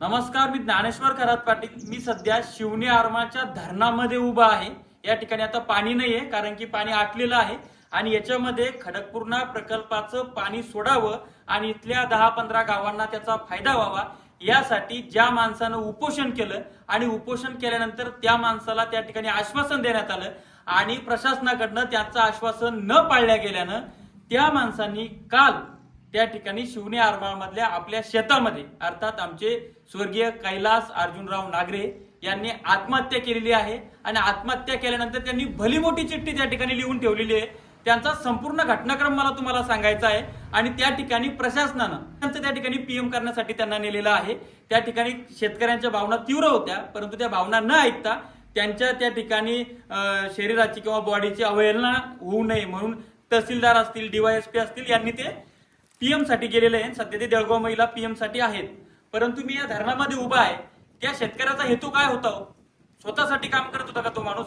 नमस्कार मी ज्ञानेश्वर खरात पाटील. मी सध्या शिवने आरमाच्या धरणामध्ये उभा आहे. या ठिकाणी आता पाणी नाहीये कारण की पाणी आटलेलं आहे. आणि याच्यामध्ये खडकपूर्णा प्रकल्पाचं पाणी सोडावं आणि इथल्या दहा पंधरा गावांना त्याचा फायदा व्हावा यासाठी ज्या माणसानं उपोषण केलं आणि उपोषण केल्यानंतर त्या माणसाला त्या ठिकाणी आश्वासन देण्यात आलं आणि प्रशासनाकडनं त्याचं आश्वासन न पाळल्या गेल्यानं त्या माणसांनी काल त्या ठिकाणी शिवने आरमाळमधल्या आपल्या शेतामध्ये अर्थात आमचे स्वर्गीय कैलास अर्जुनराव नागरे यांनी आत्महत्या केलेली आहे आणि आत्महत्या केल्यानंतर त्यांनी भली मोठी चिठ्ठी त्या ठिकाणी लिहून ठेवलेली आहे. त्यांचा संपूर्ण घटनाक्रम मला तुम्हाला सांगायचा आहे आणि त्या ठिकाणी प्रशासनानं त्यांचं त्या ठिकाणी पीएम करण्यासाठी त्यांना नेलेलं आहे. त्या ठिकाणी शेतकऱ्यांच्या भावना तीव्र होत्या परंतु त्या भावना न ऐकता त्यांच्या त्या ठिकाणी शरीराची किंवा बॉडीची अवहेलना होऊ नये म्हणून तहसीलदार असतील डीवायएसपी असतील यांनी ते पीएमसाठी गेलेले आहे सध्या ते देळगाव महिला पीएमसाठी आहेत. परंतु मी या धरणामध्ये उभा आहे. त्या शेतकऱ्याचा हेतू काय होता? हो? स्वतःसाठी काम करत होता का तो माणूस?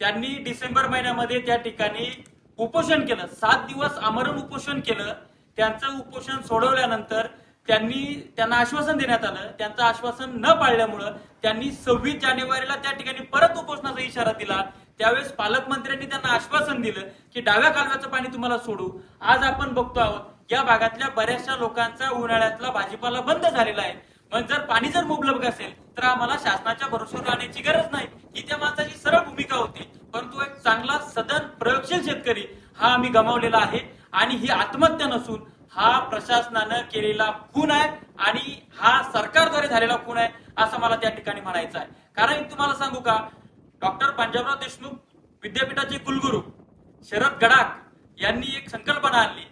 त्यांनी डिसेंबर महिन्यामध्ये त्या ठिकाणी उपोषण केलं. सात दिवस आमरण उपोषण केलं. त्यांचं उपोषण सोडवल्यानंतर त्यांनी त्यांना आश्वासन देण्यात आलं. त्यांचं आश्वासन न पाळल्यामुळं त्यांनी सव्वीस जानेवारीला त्या ठिकाणी परत उपोषणाचा इशारा दिला. त्यावेळेस पालकमंत्र्यांनी त्यांना आश्वासन दिलं की डाव्या कालव्याचं पाणी तुम्हाला सोडू. आज आपण बघतो आहोत या भागातल्या बऱ्याचशा लोकांचा उन्हाळ्यातला भाजीपाला बंद झालेला आहे. मग जर पाणी जर मुबलक असेल तर आम्हाला शासनाच्या भरोश्यावर राहण्याची गरज नाही. ही त्या माणसाची सरळ भूमिका होती. परंतु एक चांगला सदन प्रयोगशील शेतकरी हा आम्ही गमावलेला आहे. आणि ही आत्महत्या नसून हा प्रशासनानं केलेला खून आहे आणि हा सरकारद्वारे झालेला खून आहे असं मला त्या ठिकाणी म्हणायचं आहे. कारण तुम्हाला सांगू का? डॉक्टर पंजाबराव देशमुख विद्यापीठाचे कुलगुरू शरद गडाख यांनी एक संकल्पना आणली.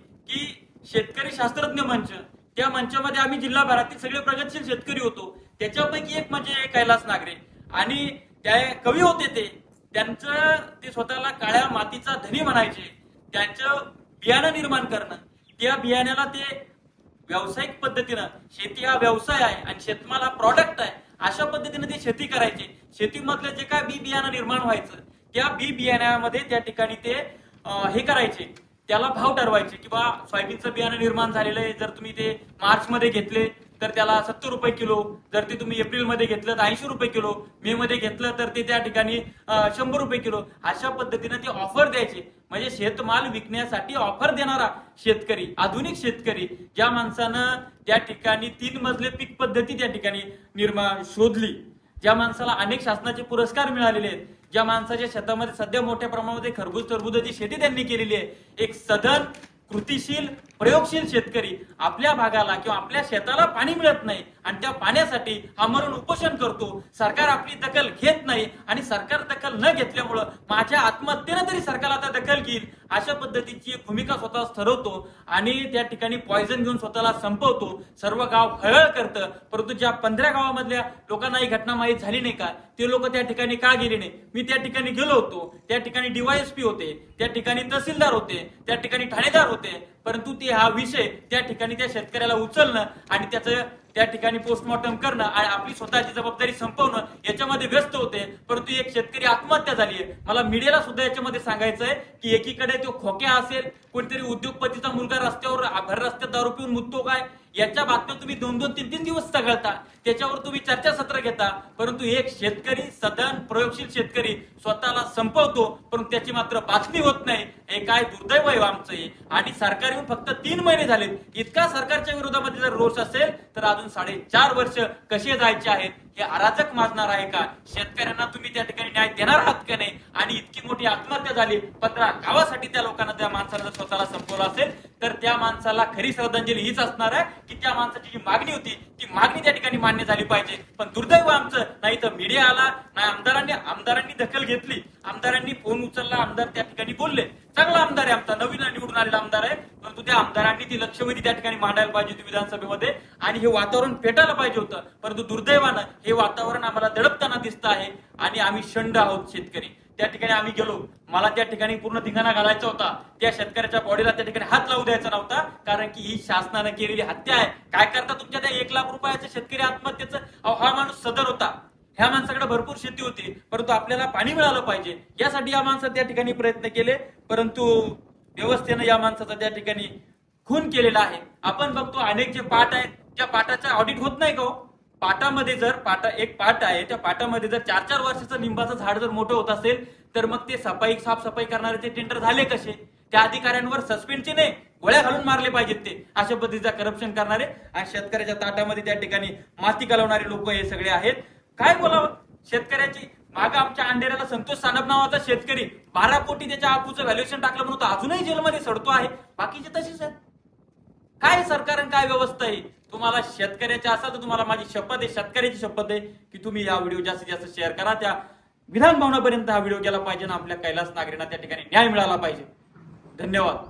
शेतकरी शास्त्रज्ञ मंच. त्या मंचामध्ये आम्ही जिल्हाभरातील सगळे प्रगतशील शेतकरी होतो. त्याच्यापैकी एक म्हणजे कैलास नागरे. आणि त्या कवी होते ते. त्यांचं ते स्वतःला काळ्या मातीचा धनी म्हणायचे. त्यांचं बियाणं निर्माण करणं. त्या बियाण्याला ते व्यावसायिक पद्धतीनं शेती हा व्यवसाय आहे आणि शेतमाल हा प्रॉडक्ट आहे. अशा पद्धतीने ते शेती करायचे. शेतीमधलं जे काय बी बियाणं निर्माण व्हायचं त्या बी बियाण्यामध्ये त्या ठिकाणी ते हे करायचे. त्याला भाव ठरवायचे किंवा सोयाबीनचं बियाणं निर्माण झालेलं आहे जर तुम्ही ते मार्च मध्ये घेतले तर त्याला सत्तर रुपये किलो जर ते तुम्ही एप्रिलमध्ये घेतलं तर ऐंशी रुपये किलो मे मध्ये घेतलं तर ते त्या ठिकाणी शंभर रुपये किलो. अशा पद्धतीने ते ऑफर द्यायचे. म्हणजे शेतमाल विकण्यासाठी ऑफर देणारा शेतकरी आधुनिक शेतकरी ज्या माणसानं त्या ठिकाणी तीन मजले पीक पद्धती त्या ठिकाणी निर्माण शोधली. ज्या माणसाला अनेक शासनाचे पुरस्कार मिळालेले आहेत. ज्या माणसाच्या शेतामध्ये सध्या मोठ्या प्रमाणामध्ये खरबूज टरबुजाची शेती त्यांनी केलेली आहे एक सधन कृतीशील प्रयोगशील शेतकरी आपल्या भागाला किंवा आपल्या शेताला पाणी मिळत नाही आणि त्या पाण्यासाठी हा मरण उपोषण करतो. सरकार आपली दखल घेत नाही आणि सरकार दखल न घेतल्यामुळं माझ्या आत्महत्येनं तरी सरकार आता दखल घेईल. अशा पद्धतीची एक भूमिका स्वतः ठरवतो आणि त्या ठिकाणी पॉयझन घेऊन स्वतःला संपवतो. सर्व गाव हळहळ करतं. परंतु ज्या पंधरा गावामधल्या लोकांना ही घटना माहीत झाली नाही का ते लोक त्या ठिकाणी का गेले नाही? मी त्या ठिकाणी गेलो होतो. त्या ठिकाणी डीवायएसपी होते. त्या ठिकाणी तहसीलदार होते. त्या ठिकाणी ठाणेदार होते. परंतु ते हा विषय त्या ठिकाणी त्या शेतकऱ्याला उचलणं आणि त्याचं त्या ठिकाणी पोस्टमॉर्टम करणं आणि आपली स्वतःची जबाबदारी संपवणं याच्यामध्ये व्यस्त होते. परंतु एक शेतकरी आत्महत्या झाली आहे मला मीडियाला सुद्धा याच्यामध्ये सांगायचं आहे की एकीकडे तो खोक्या असेल कोणीतरी उद्योगपतीचा मुलगा रस्त्यावर भर रस्त्यात दारू पिऊन मुततो काय? याच्या बातम्या तुम्ही दोन दोन तीन तीन दिवस चघळता त्याच्यावर तुम्ही चर्चासत्र घेता. परंतु एक शेतकरी सदन प्रयोगशील शेतकरी स्वतःला संपवतो परंतु त्याची मात्र बातमी होत नाही. हे काय दुर्दैव आहे हो आमचं हे. आणि सरकार येऊन फक्त तीन महिने झालेत. इतका सरकारच्या विरोधामध्ये जर रोष असेल तर अजून साडेचार वर्ष कसे जायचे आहेत हे अराजक माजणार आहे का? शेतकऱ्यांना तुम्ही त्या ठिकाणी न्याय देणार आहात का नाही? आणि इतकी मोठी आत्महत्या झाली. पंधरा गावासाठी त्या लोकांना त्या माणसाला जर स्वतःला संपवलं असेल तर त्या माणसाला खरी श्रद्धांजली हीच असणार आहे की त्या माणसाची जी मागणी होती ती मागणी त्या ठिकाणी मान्य झाली पाहिजे. पण दुर्दैव आमचं नाही तर मीडिया आला नाही आमदारांनी आमदारांनी दखल घेतली. आमदारांनी फोन उचलला आमदार त्या ठिकाणी बोलले. चांगला आमदार आहे आमचा नवीन निवडून आलेला आमदार आहे. परंतु त्या आमदारांनी ती लक्षवेधी त्या ठिकाणी मांडायला पाहिजे होती विधानसभेमध्ये आणि हे वातावरण पेटायला पाहिजे होतं. परंतु दुर्दैवानं हे वातावरण आम्हाला दडपताना दिसत आहे आणि आम्ही शंड आहोत शेतकरी. त्या ठिकाणी आम्ही गेलो. मला त्या ठिकाणी पूर्ण धिंगाणा घालायचा होता. त्या शेतकऱ्याच्या बॉडीला त्या ठिकाणी हात लावू द्यायचा नव्हता कारण की ही शासनानं केलेली हत्या आहे. काय करता तुमच्या त्या एक लाख रुपयाच्या शेतकरी आत्महत्येचं हा माणूस सदर होता. ह्या माणसाकडे भरपूर शेती होती परंतु आपल्याला पाणी मिळालं पाहिजे. यासाठी या माणसाने त्या ठिकाणी प्रयत्न केले परंतु व्यवस्थेनं या माणसाचा त्या ठिकाणी खून केलेला आहे. आपण बघतो अनेक जे पाठ आहेत त्या पाठाचा ऑडिट होत नाही का हो? पाटामध्ये जर पाटा एक पाट आहे त्या पाटामध्ये जर चार चार वर्षाचं लिंबाचं झाड जर मोठं होत असेल तर मग ते सफाई साफसफाई करणारे ते टेंडर झाले कसे? त्या अधिकाऱ्यांवर सस्पेंडचे नाही गोळ्या घालून मारले पाहिजेत ते. अशा पद्धतीचा करप्शन करणारे आणि शेतकऱ्याच्या ताटामध्ये त्या ठिकाणी माती घालवणारे लोक हे सगळे आहेत. काय बोलावं? शेतकऱ्याची माग आमच्या अंधेऱ्याला संतोष सानप नावाचा शेतकरी बारा कोटी त्याच्या आपूचं व्हॅल्युएशन टाकलं म्हणून तो अजूनही जेलमध्ये सडतो आहे. बाकीचे तसेच आहेत. काय सरकार आणि काय व्यवस्था आहे? तुम्हाला शेतकऱ्याच्या असा तर तुम्हाला माझी शपथ आहे शेतकऱ्याची शपथ आहे की तुम्ही या व्हिडिओ जास्तीत जास्त शेअर करा. त्या विधान भवनापर्यंत हा व्हिडिओ गेला पाहिजे आणि आपल्या कैलास नागरिकांना त्या ठिकाणी न्याय मिळाला पाहिजे. धन्यवाद.